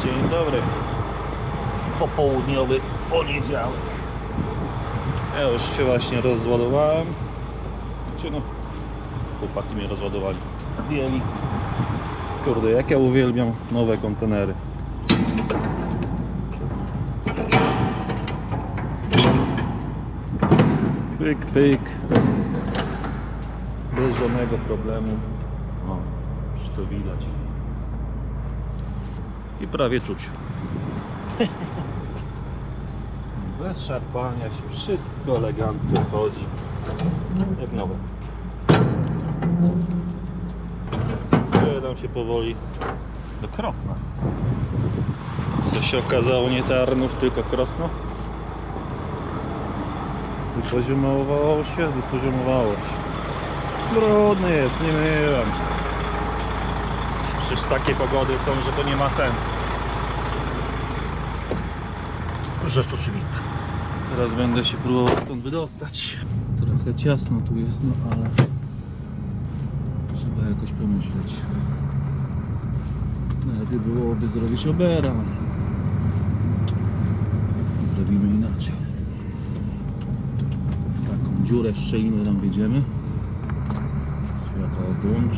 Dzień dobry. Popołudniowy poniedziałek. Ja już się właśnie rozładowałem. Czy no, chłopaki mnie rozładowali. Zdjęli. Kurde, jak ja uwielbiam nowe kontenery. Pyk, pyk. Bez żadnego problemu. O, już to widać. I prawie czuć. Bez szarpania się, wszystko elegancko chodzi. Jak nowe. Zbieram się powoli do Krosna. Co się okazało, nie Tarnów, tylko Krosno. Wypoziomowało się, wypoziomowało się. Brudny jest, nie myłem. Przecież takie pogody są, że to nie ma sensu. Rzecz oczywista. Teraz będę się próbował stąd wydostać. Trochę ciasno tu jest, no ale trzeba jakoś pomyśleć. Lepiej byłoby zrobić obera. Zrobimy inaczej. Taką dziurę, szczelinę tam wjedziemy. Światło odłącz.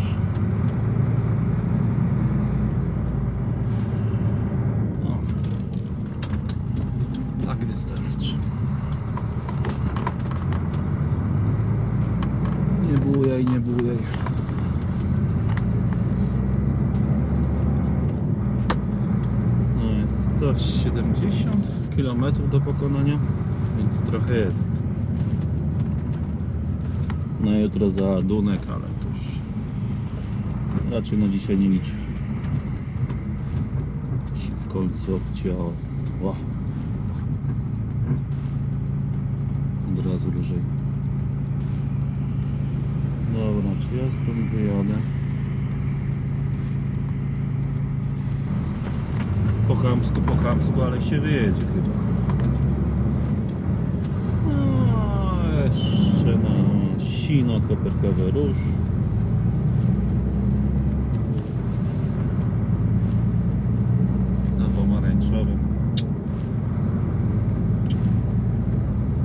No. Tak wystarczy. Nie bujaj, nie bujaj. No jest 170 km do pokonania, więc trochę jest. Na jutro za Dunek, ale to już raczej na dzisiaj nie liczę. W końcu obcięło. Ła. Ja stąd wyjadę? Po chamsku, po chamsku, ale się wyjedzie chyba. No, jeszcze na sino koperkowy róż. Na pomarańczowym.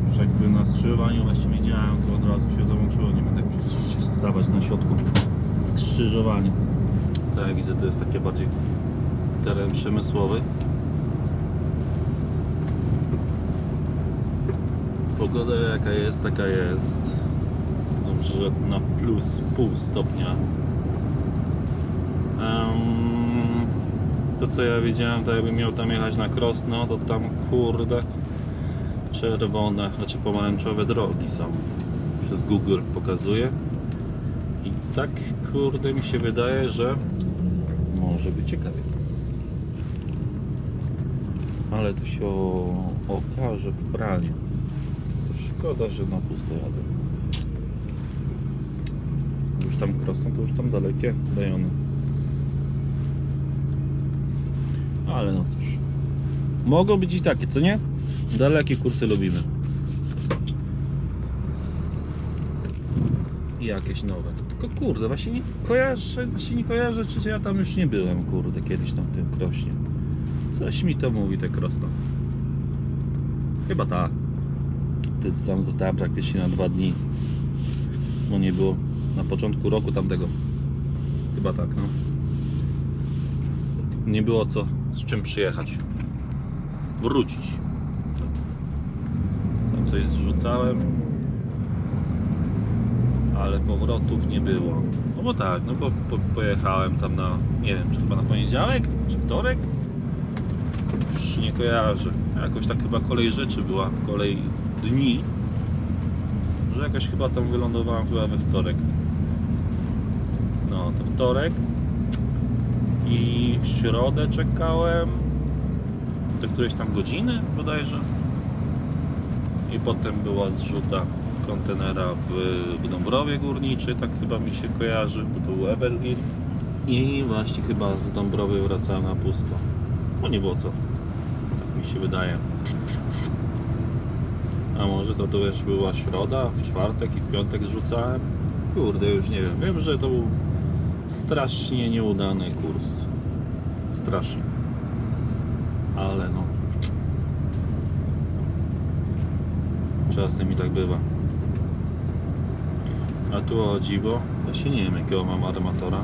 Już jakby na skrzyżowaniu właśnie wiedziałem, to od razu się załączyło. Nie będę musiał się stawać na środku skrzyżowania. Tak jak widzę, to jest takie bardziej teren przemysłowy. Pogoda jaka jest, taka jest. Dobrze, na plus pół stopnia. Em, to co ja widziałem, to jakbym miał tam jechać na Krosno, to tam kurde czerwone, znaczy pomarańczowe drogi są. Przez Google pokazuje. Tak kurde mi się wydaje, że może być ciekawie. Ale to się okaże w praniu. Szkoda, że na pusto jadę. Już tam krosną, to już tam dalekie rejony. Ale no cóż. Mogą być i takie, co nie? Dalekie kursy lubimy. Jakieś nowe. Tylko kurde, właśnie nie kojarzę, właśnie nie kojarzę, czy ja tam już nie byłem, kurde, kiedyś tam w tym krośnie. Coś mi to mówi te krosno. Chyba tak. Ty tam zostałem praktycznie na dwa dni. Bo nie było na początku roku tamtego. Chyba tak, no. Nie było co z czym przyjechać. Wrócić. Tam coś zrzucałem. Ale powrotów nie było. No bo tak, no bo po, pojechałem tam na, nie wiem, czy chyba na poniedziałek, czy wtorek? Już nie kojarzę. Jakoś tak chyba kolej rzeczy była, kolej dni. Że jakaś chyba tam wylądowałem chyba we wtorek. No, to wtorek. I w środę czekałem do którejś tam godziny bodajże. I potem była zrzuta kontenera w, Dąbrowie Górniczej, tak chyba mi się kojarzy, bo to był Evergreen. I właśnie chyba z Dąbrowy wracałem na pusto. No nie było co. Tak mi się wydaje. A może to, to już była środa, w czwartek i w piątek zrzucałem? Kurde, już nie wiem. Wiem, że to był strasznie nieudany kurs. Strasznie. ale no. Czasem i tak bywa. A tu o dziwo, właśnie nie wiem jakiego mam armatora.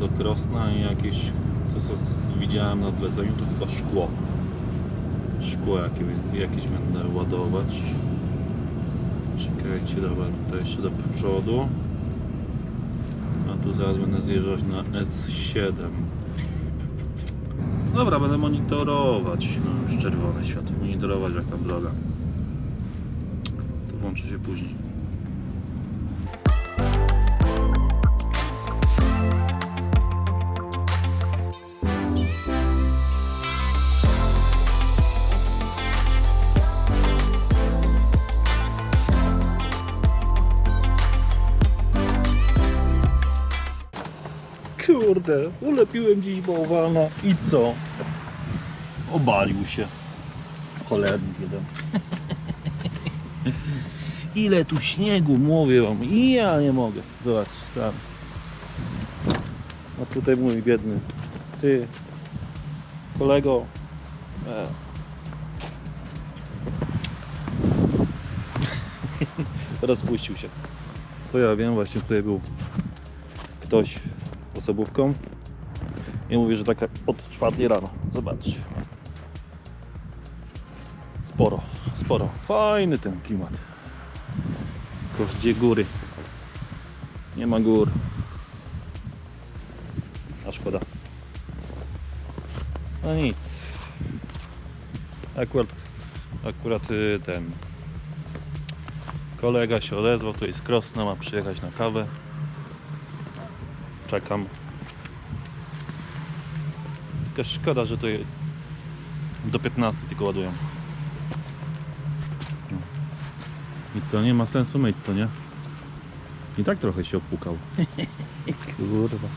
Do Krosna i jakieś, co, co widziałem na zleceniu, to chyba szkło. Szkło jakie, jakieś będę ładować. Czekajcie, dobra, tutaj jeszcze do przodu. A tu zaraz będę zjeżdżać na S7. Dobra, będę monitorować. No już czerwone światło. Monitorować jak tam droga. To włączę się później. Kurde, ulepiłem dziś bałwana i co? Obalił się. Cholernik jeden. Ile tu śniegu, mówię wam. I ja nie mogę. Zobacz, sam. A tutaj mój biedny. Ty. Kolego. E. Rozpuścił się. Co ja wiem, właśnie tutaj był ktoś osobówką i mówi, że taka od czwartej rano. Zobacz. Sporo, sporo. Fajny ten klimat. Tylko gdzie góry? Nie ma gór. A szkoda. No nic. Akurat, akurat y, ten kolega się odezwał, to jest Krosna, ma przyjechać na kawę czekam. Tylko szkoda, że to je- do 15 tylko ładują. No. I co, nie ma sensu myć, co nie? I tak trochę się opłukał. Kurwa.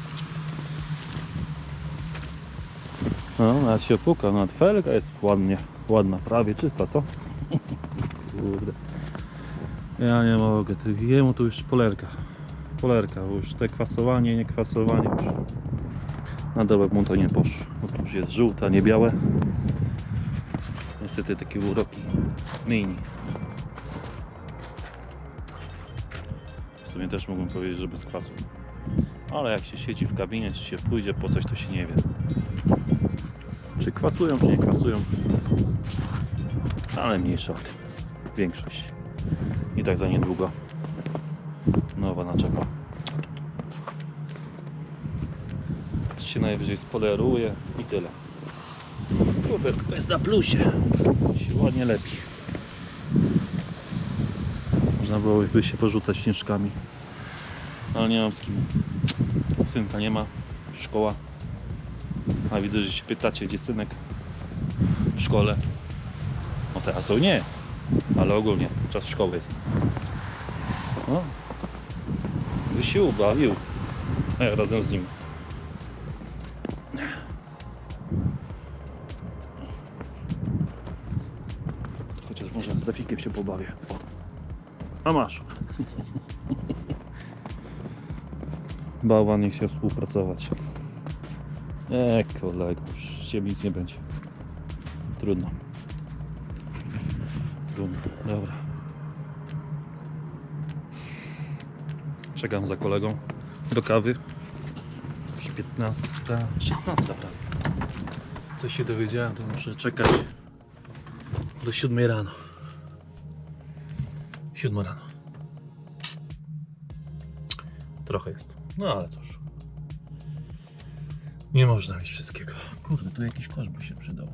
No, nawet się opłukał, nawet felga jest ładnie, ładna, prawie czysta, co? Kurde. Ja nie mogę, ty, jemu to już polerka polerka, bo już te kwasowanie, nie kwasowanie już na dołek mu to nie poszło. Już jest żółte, a nie białe. Niestety takie uroki mini. W sumie też mógłbym powiedzieć, że bez kwasu. Ale jak się siedzi w kabinie, czy się pójdzie po coś, to się nie wie. Czy kwasują, czy nie kwasują. Ale mniejsza o tym. Większość. I tak za niedługo nowa naczepa. się najwyżej spoleruje i tyle. Kurde, tylko jest na plusie. Się ładnie lepi. Można byłoby się porzucać śnieżkami. Ale nie mam z kim. Synka nie ma. Szkoła. A widzę, że się pytacie, gdzie synek w szkole. No teraz to nie. Ale ogólnie czas szkoły jest. No. Się ubawił. A ja razem z nim. Chociaż może z Rafikiem się pobawię. O. A masz. Bałwan nie chciał współpracować. Eee, kolego, już z ciebie nic nie będzie. Trudno. Trudno, dobra. Czekam za kolegą do kawy. Już 15, 16 prawie. Coś się dowiedziałem, to muszę czekać do 7 rano. 7 rano. Trochę jest. No ale cóż. Nie można mieć wszystkiego. Kurde, tu jakiś kosz by się przydał.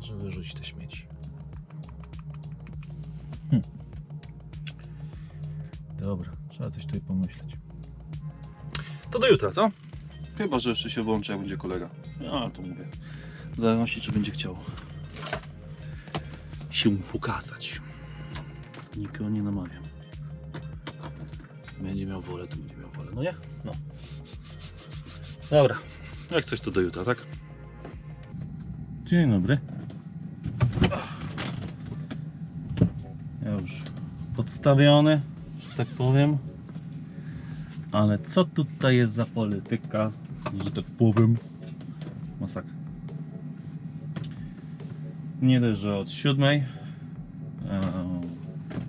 Żeby wyrzucić te śmieci. Tutaj pomyśleć. To do jutra, co? Chyba, że jeszcze się włączy, jak będzie kolega. No, ale to mówię. W zależności, czy będzie chciał się pokazać. Nikogo nie namawiam. Będzie miał wolę, to będzie miał wolę. No nie? No. Dobra. Jak coś to do jutra, tak? Dzień dobry. Ja już podstawiony, że tak powiem. Ale co tutaj jest za polityka, że tak powiem? Masakra. Nie dość, że od siódmej. E,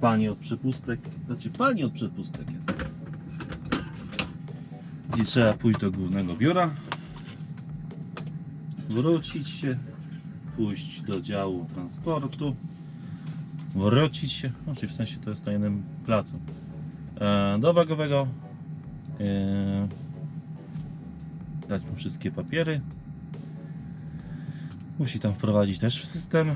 pani od przepustek. Znaczy pani od przepustek jest. Gdzie trzeba pójść do głównego biura. Wrócić się. Pójść do działu transportu. Wrócić się. Znaczy w sensie to jest na jednym placu. E, do wagowego. E, dać mu wszystkie papiery. Musi tam wprowadzić też w system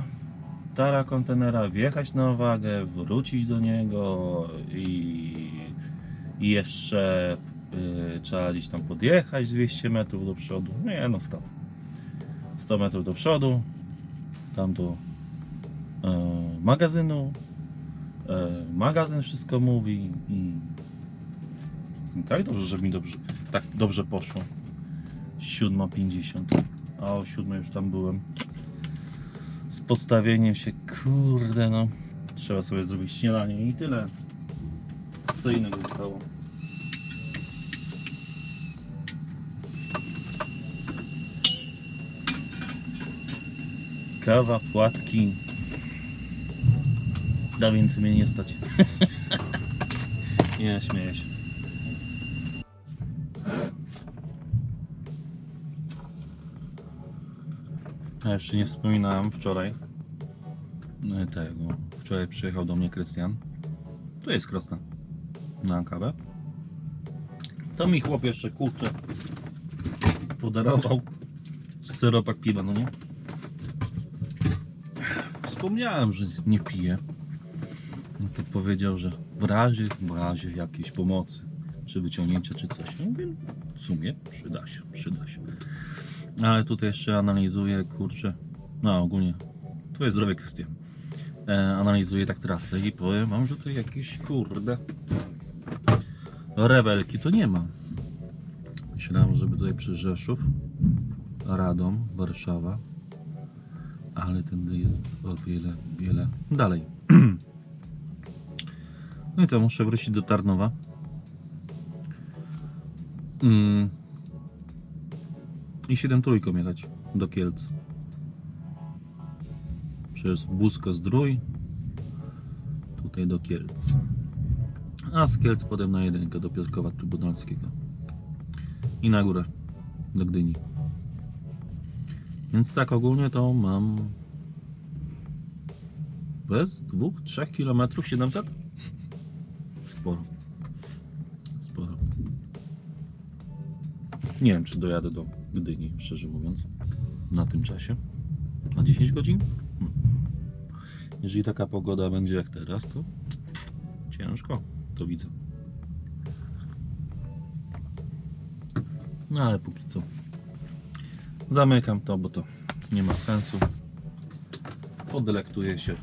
tara kontenera, wjechać na wagę, wrócić do niego i, i jeszcze y, trzeba gdzieś tam podjechać 200 metrów do przodu. Nie no 100. 100 metrów do przodu, tam do y, magazynu. Y, magazyn wszystko mówi i, tak dobrze, że mi dobrze, tak dobrze poszło. 7.50, a o 7 już tam byłem z postawieniem się, kurde no. Trzeba sobie zrobić śniadanie i tyle. Co innego zostało. Kawa, płatki. Da więcej mnie nie stać. nie, śmieję się. A jeszcze nie wspominałem wczoraj e, tego. Wczoraj przyjechał do mnie Krystian. Tu jest Krosna. Na kawę. To mi chłop jeszcze kurczę podarował czteropak piwa, no nie? Wspomniałem, że nie piję. No to powiedział, że w razie, w razie jakiejś pomocy, czy wyciągnięcia, czy coś. Ja mówię, w sumie przyda się, przyda się. Ale tutaj jeszcze analizuję, kurczę. No ogólnie, to jest zdrowie Krystian. E, analizuję tak trasę i powiem wam, że to jakieś kurde rebelki to nie ma. Myślałem, żeby tutaj przez Rzeszów, Radom, Warszawa, ale tędy jest o wiele, wiele dalej. No i co, muszę wrócić do Tarnowa. Mm. I 7 trójką jechać do Kielc. Przez Busko Zdrój. Tutaj do Kielc. A z Kielc potem na jedynkę do Piotrkowa Trybunalskiego. I na górę do Gdyni. Więc tak ogólnie to mam bez 2-3 km 700? Sporo. Sporo. Nie wiem, czy dojadę do Gdyni, szczerze mówiąc, na tym czasie. Na 10 godzin? Hmm. Jeżeli taka pogoda będzie jak teraz, to ciężko, to widzę. No ale póki co zamykam to, bo to nie ma sensu. Podelektuję się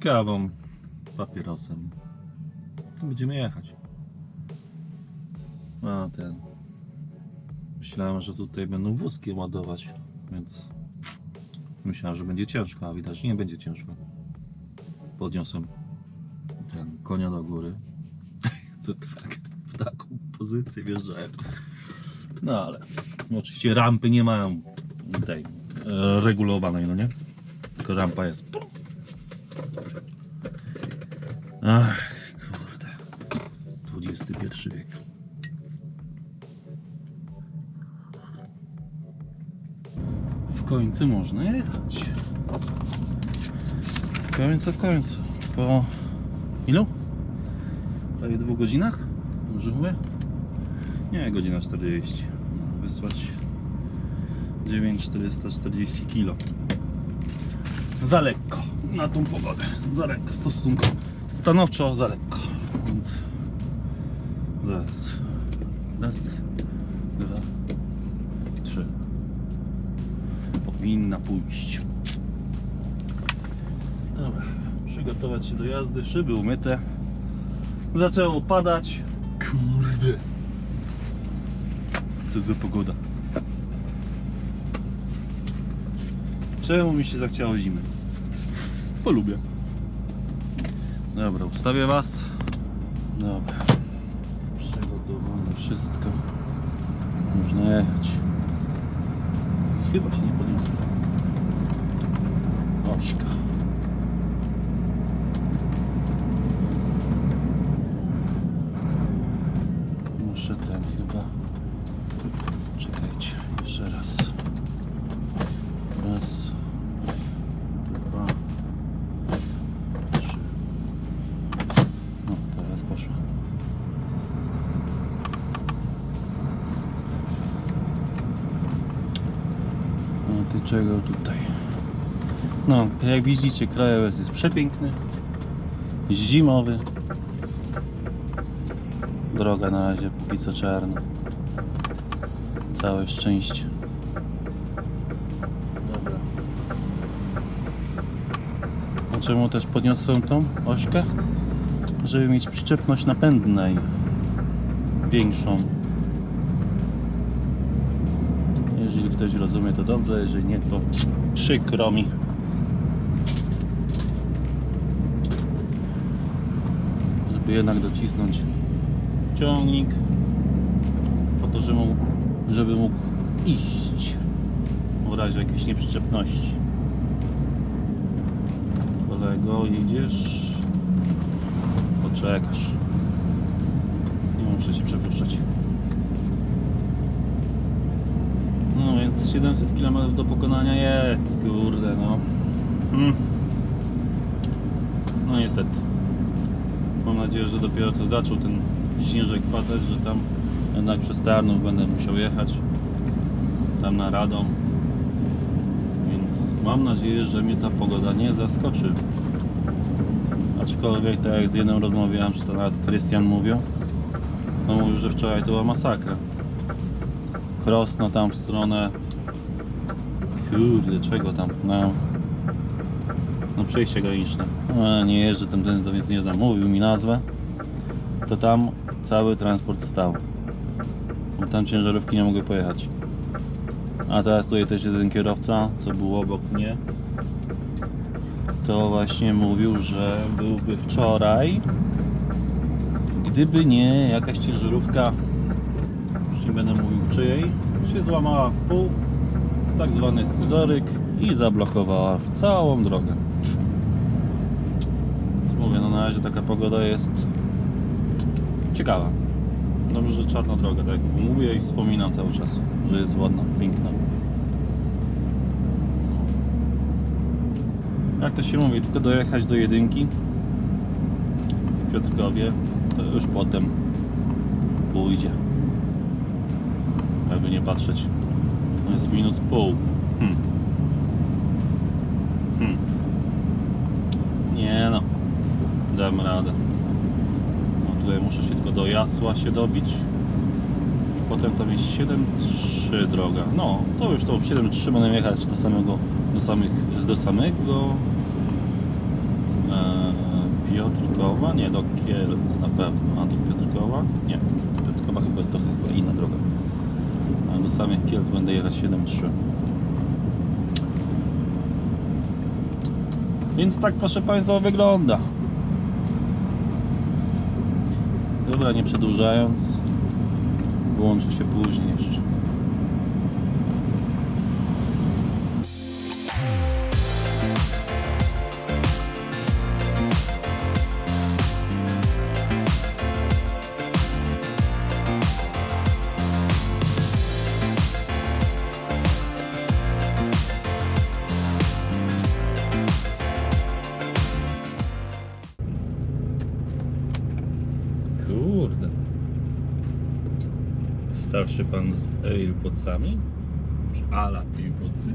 kawą, papierosem. Będziemy jechać. A ten. Myślałem, że tutaj będą wózkiem ładować, więc myślałem, że będzie ciężko, a widać nie będzie ciężko. Podniosłem ten konia do góry. to tak, w taką pozycję wjeżdżałem. No ale no oczywiście rampy nie mają tej e, regulowanej, no nie? Tylko rampa jest. Ach, końcu można jechać. W końcu, w końcu. Po ilu? Prawie dwóch godzinach? Może mówię? Nie, godzina 40. No, wysłać 9440 kg. Za lekko na tą pogodę. Za lekko, stosunkowo. Stanowczo za lekko. Więc zaraz. Przygotować się do jazdy. Szyby umyte. Zaczęło padać. Kurde. Co za pogoda. Czemu mi się zachciało zimy? Polubię. Dobra, ustawię was. Dobra. Przygotowane wszystko. Można jechać. chyba się nie podniosę. Ośka. No, ty czego tutaj? No, jak widzicie, krajobraz jest przepiękny, zimowy. Droga na razie póki co czarna. Całe szczęście. Dobra. A czemu też podniosłem tą ośkę? Żeby mieć przyczepność napędnej większą. Ktoś rozumie to dobrze, jeżeli nie to przykro mi. Żeby jednak docisnąć ciągnik po to, żeby mógł, żeby mógł iść w razie jakiejś nieprzyczepności. Kolego, jedziesz? Poczekasz. Nie muszę się przepuszczać. No więc 700 km do pokonania jest, kurde no. Hmm. No niestety. Mam nadzieję, że dopiero co zaczął ten śnieżek padać, że tam jednak przez Tarnów będę musiał jechać. Tam na Radom. Więc mam nadzieję, że mnie ta pogoda nie zaskoczy. Aczkolwiek tak jak z jednym rozmawiałem, czy to nawet Krystian mówił, no mówił, że wczoraj to była masakra. Krosno tam w stronę Kurde, czego tam? No, no przejście graniczne. No, nie jeżdżę ten to więc nie znam. Mówił mi nazwę. To tam cały transport stał. Bo tam ciężarówki nie mogły pojechać. A teraz tutaj też jeden kierowca, co był obok mnie, to właśnie mówił, że byłby wczoraj, gdyby nie jakaś ciężarówka, już nie będę mówił czyjej, się złamała w pół, tak zwany scyzoryk i zablokowała całą drogę. Więc mówię, no na razie taka pogoda jest ciekawa. Dobrze, że czarna droga, tak jak mówię i wspominam cały czas, że jest ładna, piękna. Jak to się mówi, tylko dojechać do jedynki w Piotrkowie, to już potem pójdzie. Nie patrzeć. To jest minus pół. Hmm. Hmm. Nie no. Dam radę. No tutaj muszę się tylko do Jasła się dobić. I potem tam jest 7.3 droga. No, to już to w 7.3 będę jechać do samego, do samych, do samego e, Piotrkowa, nie, do Kielc na pewno, a do Piotrkowa? Nie, do Piotrkowa chyba jest trochę chyba inna droga. Samych Kielc będę jechać 7.3. Więc tak proszę Państwa wygląda. Dobra, nie przedłużając, włączę się później jeszcze. Starszy pan z AirPodsami? Czy ala AirPodsy?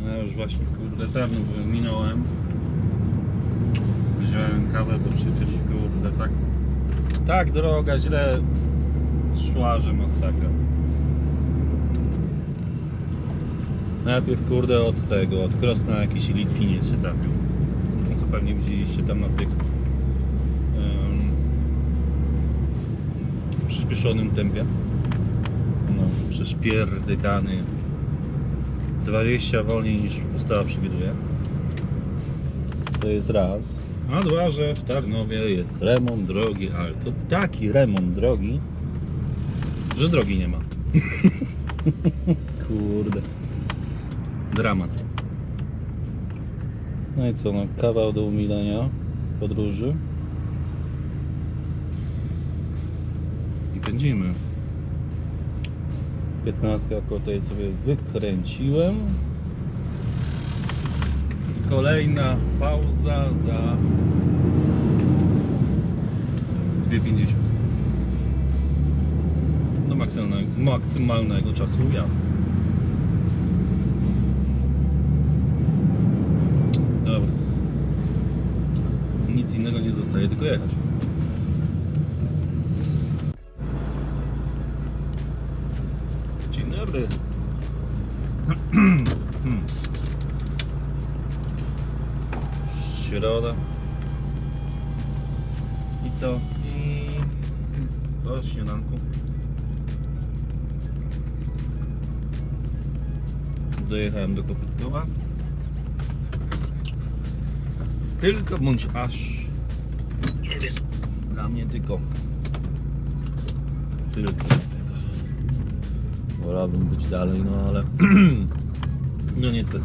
No ja już właśnie kurde dawno minąłem. Wziąłem kawę, bo przecież kurde tak tak droga źle szła, że masakra. Najpierw kurde od tego, od Krosna jakiś Litwiniec się trafił. No co pewnie widzieliście tam na tych em, przyspieszonym tempie. No, przeszpierdykany 20 wolniej niż ustawa przewiduje. To jest raz. A dwa, że w Tarnowie jest remont drogi, ale to taki remont drogi, że drogi nie ma. Kurde. Dramat. No i co, no kawał do umilenia podróży. I pędzimy. 15 tutaj sobie wykręciłem. I Kolejna pauza za 2,50 do maksymalnego, maksymalnego czasu jazdy. Dobra. Nic innego nie zostaje, tylko jechać. Dojechałem do Kopytkowa. Tylko bądź aż dla mnie tylko. Tylko. Wolałbym być dalej, no ale no niestety.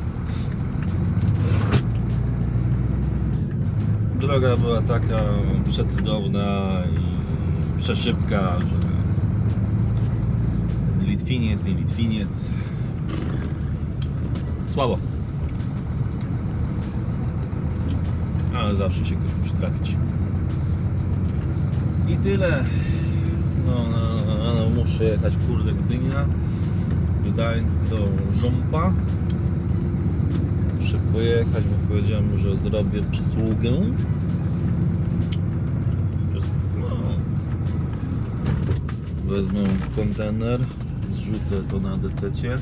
Droga była taka przecudowna i przeszybka, że Litwiniec i Litwiniec słabo ale zawsze się ktoś musi trafić. I tyle. No, no, no, no muszę jechać kurde Gdynia, Gdańsk do Żompa. Muszę pojechać, bo powiedziałem że zrobię przysługę. Przys- No. Wezmę kontener, zrzucę to na DC-cie,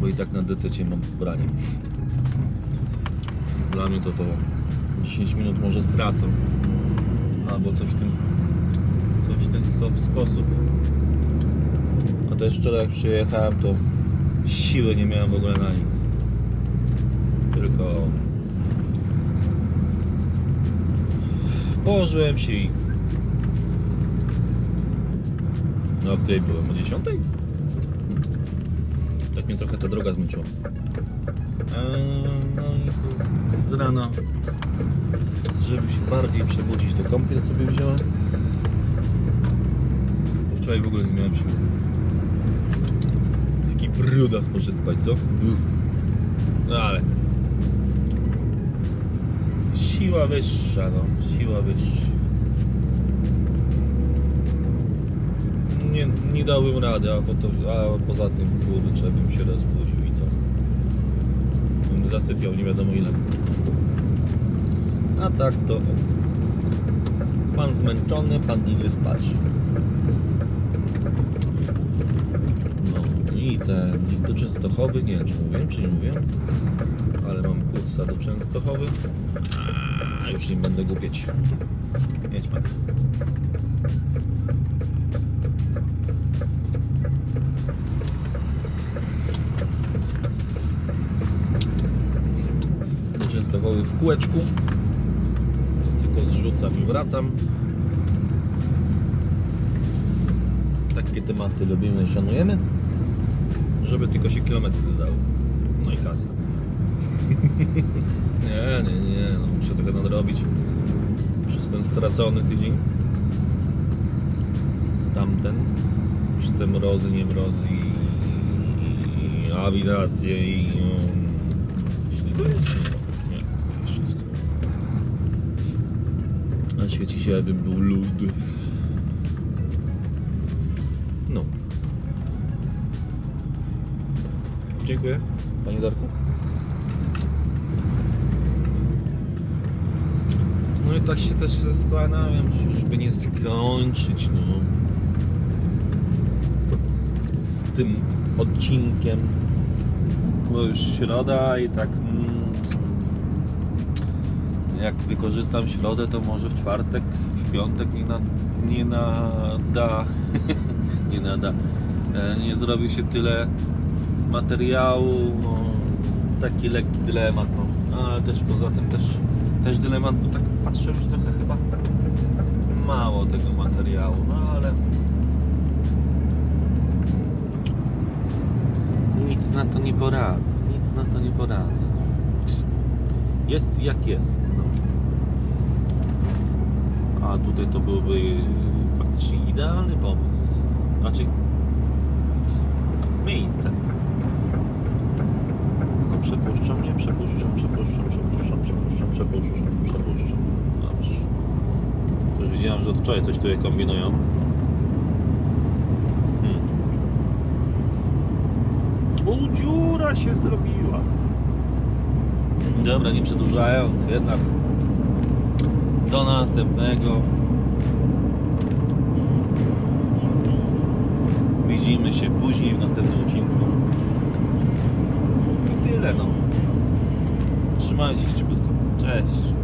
bo i tak na DC-cie mam pobranie. Dla mnie to to 10 minut może stracę. Albo coś w tym, coś w ten sposób. A też wczoraj jak przyjechałem to siły nie miałem w ogóle na nic. Tylko położyłem się i no, której byłem? O 10? Mnie trochę ta droga zmęczyła. Eee, No z rana, żeby się bardziej przebudzić, to kąpiel sobie wziąłem. Wczoraj w ogóle nie miałem siły. Taki brudas poszedł spać, co? No ale... Siła wyższa, no. Siła wyższa. Nie, dałbym rady, a, to, a poza tym, kurczę, bym się rozbudził i co? bym zasypiał nie wiadomo ile. A tak to pan zmęczony, pan idzie spać. No i ten do Częstochowy, nie czy mówiłem, czy nie mówiłem, ale mam kursa do Częstochowy. A już nie będę głupieć. Jedź pan. Kółeczku. Tylko zrzucam i wracam. Takie tematy lubimy, szanujemy. Żeby tylko się kilometry zdały. No i kasa. nie, nie, nie. No muszę trochę nadrobić. Przez ten stracony tydzień. Tamten. Przez te mrozy, nie mrozy i, i, i awizacje i... Um, świeci się jakby był lód. No. Dziękuję, Panie Darku. No i tak się też zastanawiam, czy już by nie skończyć, no. Z tym odcinkiem. Bo już środa i tak... Mm, jak wykorzystam środę, to może w czwartek, w piątek nie, na, nie nada, nie nada, e, nie zrobi się tyle materiału, no, taki lekki dylemat, no, ale też poza tym też, też dylemat, bo tak patrzę, że trochę chyba mało tego materiału, no ale na to nie poradzę. Nic na to nie poradzę. No. Jest jak jest. A tutaj to byłby faktycznie idealny pomysł. Znaczy miejsce. No przepuszczam, nie przepuszczam, przepuszczam, przepuszczam, przepuszczam, przepuszczam, przepuszczam. Dobrze. Już widziałem, że od wczoraj coś tutaj kombinują. Hmm. O, dziura się zrobiła. Dobra, nie przedłużając, jednak do następnego. Widzimy się później w następnym odcinku. I tyle no. Trzymajcie się. Cześć.